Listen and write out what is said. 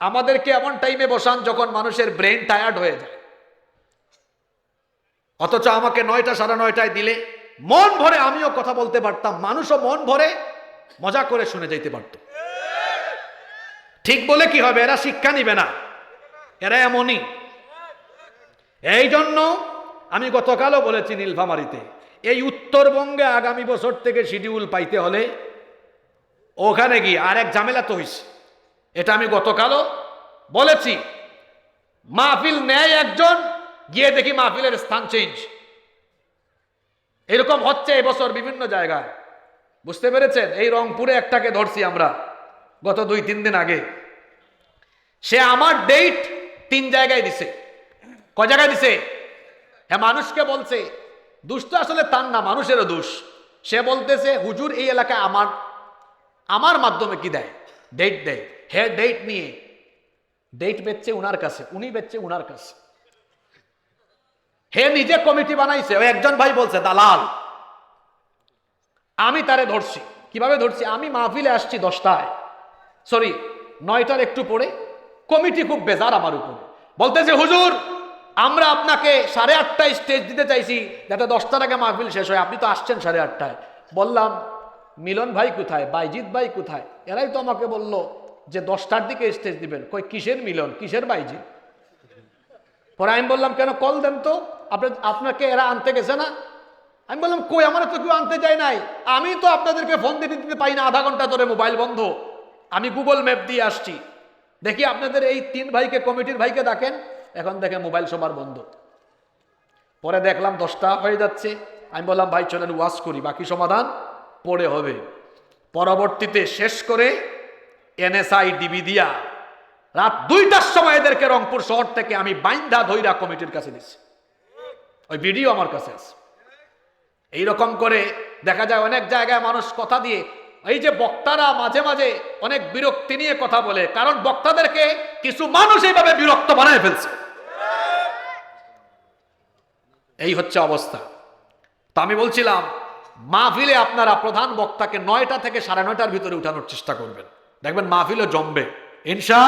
আমাদেরকে এমন টাইমে বসান যখন মানুষের ব্রেন টায়ার্ড হয়ে যায়। অথচ আমাকে নয়টা সাড়ে নয়টায় দিলে মন ভরে আমিও কথা বলতে পারতাম, মানুষও মন ভরে মজা করে শুনে যেতে পারত। ঠিক বলে কি হবে? এরা শিক্ষা নিবে না। এরা এমনই। এই জন্য আমি গতকালও বলেছি নীলফামারিতে, এই উত্তরবঙ্গে আগামী বছর থেকে শিডিউল পাইতে হলে ওখানে গিয়ে আর এক ঝামেলা তো হয়েছে এটা আমি গতকালও বলেছি। মাহফিল নেয় একজন, গিয়ে দেখি মাহফিলের স্থান চেঞ্জ এরকম হচ্ছে এবছর বিভিন্ন জায়গায়। বুঝতে পেরেছেন? এই রংপুরে একটাকে ধরছি আমরা, গত দুই, তিন দিন আগে। সে আমার ডেট তিন জায়গায় দিছে। ক জায়গায় দিছে? হ্যাঁ মানুষকে বলছে দুষ্ট আসলে তার না, মানুষেরও দোষ। সে বলতেছে, হুজুর, এই এলাকায় আমার আমার মাধ্যমে কি দেয়? ডেট দেয় হ্যাঁ ডেট নিয়ে। ডেট বেচছে উনার কাছে। উনি বেচছে উনার কাছে। হে নিজে কমিটি বানাইছে। ওই একজন ভাই বলছে, দালাল। আমি তারে ধরছি। কীভাবে ধরছি? আমি মাহফিলে আসছি দশটায়। সরি নয়টার একটু পরে। কমিটি খুব বেজার আমার উপরে। বলতেছে, হুজুর, আমরা আপনাকে সাড়ে আটটায় স্টেজ দিতে চাইছি, যাতে দশটার আগে মাহফিল শেষ হয়। আপনি তো আসছেন সাড়ে আটটায়। বললাম মিলন ভাই কোথায়? বাইজিৎ ভাই কোথায়? এরাই তো আমাকে বলল যে দশটার দিকে স্টেজ দিবেন। কই, কিসের মিলন? কিসের বাইজিৎ? পরে আমি বললাম, কেন কল দেন তো? আপনি আপনাকে এরা আনতে গেছে না? আমি বললাম, কই, আমার তো কেউ আনতে চাই নাই। আমি তো আপনাদেরকে ফোন দিতে দিতে পাই না, আধা ঘণ্টা ধরে মোবাইল বন্ধ। আমি গুগল ম্যাপ দিয়ে আসছি। দেখি আপনাদের এই তিন ভাইকে, কমিটির ভাইকে ডাকেন। এখন দেখে মোবাইল সবার বন্ধ। পরে দেখলাম দশটা হয়ে যাচ্ছে। আমি বললাম, ভাই, চলেন ওয়াশ করি। বাকি সমাধান পরে হবে। পরবর্তীতে শেষ করে এনএসআই ডিবি দিয়া রাত দুইটার সময় এদেরকে রংপুর শহর থেকে আমি বাইন্দা ধৈরা কমিটির কাছে দিচ্ছি ওই ভিডিও আমার কাছে আছে। এইরকম করে দেখা যায় অনেক জায়গায় মানুষ কথা দিয়ে, এই যে বক্তারা মাঝে মাঝে অনেক বিরক্তি নিয়ে কথা বলে, কারণ বক্তাদেরকে কিছু মানুষ এইভাবে বিরক্ত বানায় ফেলছে। এই হচ্ছে অবস্থা। তা আমি বলছিলাম মাহফিলে আপনারা প্রধান বক্তাকে নয়টা থেকে সাড়ে নয়টার ভিতরে উঠানোর চেষ্টা করবেন। দেখবেন মাহফিলও জমবে। ইনশা